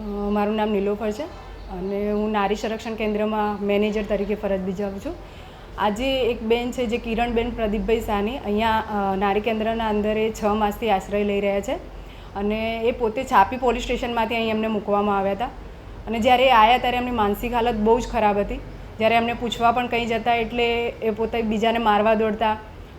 મારું નામ નીલોફર છે અને હું નારી સંરક્ષણ કેન્દ્રમાં મેનેજર તરીકે ફરજ બજાવું છું. આજે એક બેન છે જે કિરણબેન પ્રદીપભાઈ સાની અહીંયા નારી કેન્દ્રના અંદરે છ માસથી આશ્રય લઈ રહ્યા છે અને એ પોતે છાપી પોલીસ સ્ટેશનમાંથી અહીં એમને મૂકવામાં આવ્યા હતા. અને જ્યારે એ આવ્યા ત્યારે એમની માનસિક હાલત બહુ જ ખરાબ હતી. જ્યારે એમને પૂછવા પણ કંઈ જતા એટલે એ પોતે બીજાને મારવા દોડતા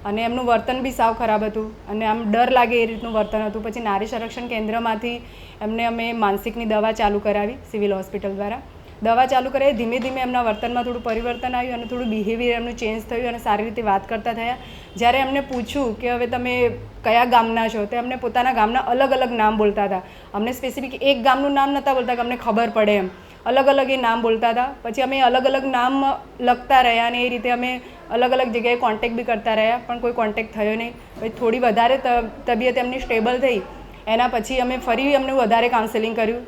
અને એમનું વર્તન બી સાવ ખરાબ હતું. અને આમ ડર લાગે એ રીતનું વર્તન હતું. પછી નારી સંરક્ષણ કેન્દ્રમાંથી એમને અમે માનસિકની દવા ચાલુ કરાવી સિવિલ હોસ્પિટલ દ્વારા. દવા ચાલુ કરાવી, ધીમે ધીમે એમના વર્તનમાં થોડું પરિવર્તન આવ્યું અને થોડું બિહેવિયર એમનું ચેન્જ થયું અને સારી રીતે વાત કરતા થયા. જ્યારે એમને પૂછ્યું કે હવે તમે કયા ગામના છો, તો એમને પોતાના ગામના અલગ અલગ નામ બોલતા હતા. અમને સ્પેસિફિક એક ગામનું નામ નહોતા બોલતા કે અમને ખબર પડે એમ. અલગ અલગ એ નામ બોલતા હતા. પછી અમે અલગ અલગ નામ લખતા રહ્યા અને એ રીતે અમે અલગ અલગ જગ્યાએ કોન્ટેક્ટ બી કરતા રહ્યા, પણ કોઈ કોન્ટેક્ટ થયો નહીં. પછી થોડી વધારે તબિયત એમની સ્ટેબલ થઈ. એના પછી અમે ફરી અમને વધારે કાઉન્સેલિંગ કર્યું.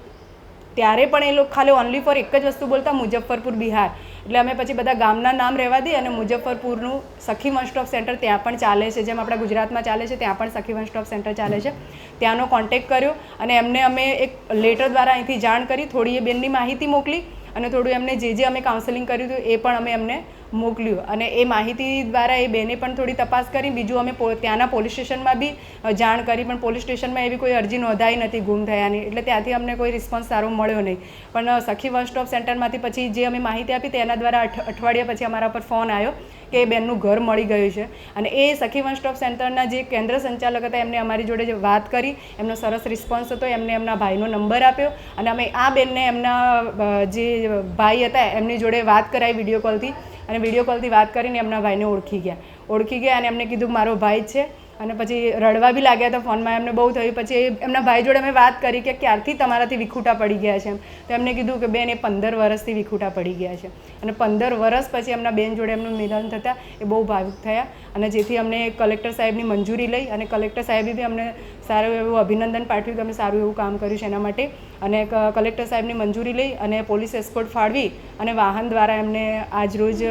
ત્યારે પણ એ લોકો ખાલી ઓનલી ફોર એક જ વસ્તુ બોલતા, મુઝફ્ફરપુર, બિહાર. એટલે અમે પછી બધા ગામના નામ રહેવા દઈએ અને મુઝફ્ફરપુરનું સખી વન સ્ટોપ સેન્ટર ત્યાં પણ ચાલે છે. જેમ આપણા ગુજરાતમાં ચાલે છે, ત્યાં પણ સખી વન સ્ટોપ સેન્ટર ચાલે છે. ત્યાંનો કોન્ટેક્ટ કર્યો અને એમને અમે એક લેટર દ્વારા અહીંથી જાણ કરી, થોડી એ બેનની માહિતી મોકલી અને થોડું એમને જે જે અમે કાઉન્સેલિંગ કર્યું હતું એ પણ અમે એમને મોકલ્યું. અને એ માહિતી દ્વારા એ બેને પણ થોડી તપાસ કરી. બીજું અમે ત્યાંના પોલીસ સ્ટેશનમાં બી જાણ કરી. પણ પોલીસ સ્ટેશનમાં એવી કોઈ અરજી નોંધાઈ નથી ગુમ થયાની. એટલે ત્યાંથી અમને કોઈ રિસ્પોન્સ સારો મળ્યો નહીં. પણ સખી વન સ્ટોપ સેન્ટરમાંથી પછી જે અમે માહિતી આપી તેના દ્વારા અઠ- અઠવાડિયા પછી અમારા પર ફોન આવ્યો કે એ બેનનું ઘર મળી ગયું છે. અને એ સખી વન સ્ટોપ સેન્ટરના જે કેન્દ્ર સંચાલક હતા એમને અમારી જોડે જે વાત કરી. એમનો સરસ રિસ્પોન્સ હતો. એમને એમના ભાઈનો નંબર આપ્યો. અને અમે આ બેનને એમના જે ભાઈ હતા એમની જોડે વાત કરાવી વીડિયો કોલથી. અને વીડિયો કોલથી વાત કરીને એમના ભાઈને ઓળખી ગયા. ઓળખી ગયા અને એમને કીધું, મારો ભાઈ છે અને પછી રડવા બી લાગ્યા હતા ફોનમાં એમને બહુ થયું. પછી એમના ભાઈ જોડે મેં વાત કરી કે ક્યારથી તમારાથી વિખૂટા પડી ગયા છે એમ. તો એમને કીધું કે બેન, એ પંદર વર્ષથી વિખૂટા પડી ગયા છે. અને પંદર વર્ષ પછી એમના બેન જોડે એમનું મિલન થતાં એ બહુ ભાવુક થયા. અને જેથી અમને કલેક્ટર સાહેબની મંજૂરી લઈ અને કલેક્ટર સાહેબે બી અમને સારું એવું અભિનંદન પાઠવ્યું કે અમે સારું એવું કામ કર્યું છે એના માટે. અને કલેક્ટર સાહેબની મંજૂરી લઈ અને પોલીસ એસ્કોર્ટ ફાળવી અને વાહન દ્વારા એમને આજ રોજ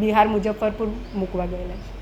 બિહાર મુજફ્ફરપુર મૂકવા ગયેલા છે.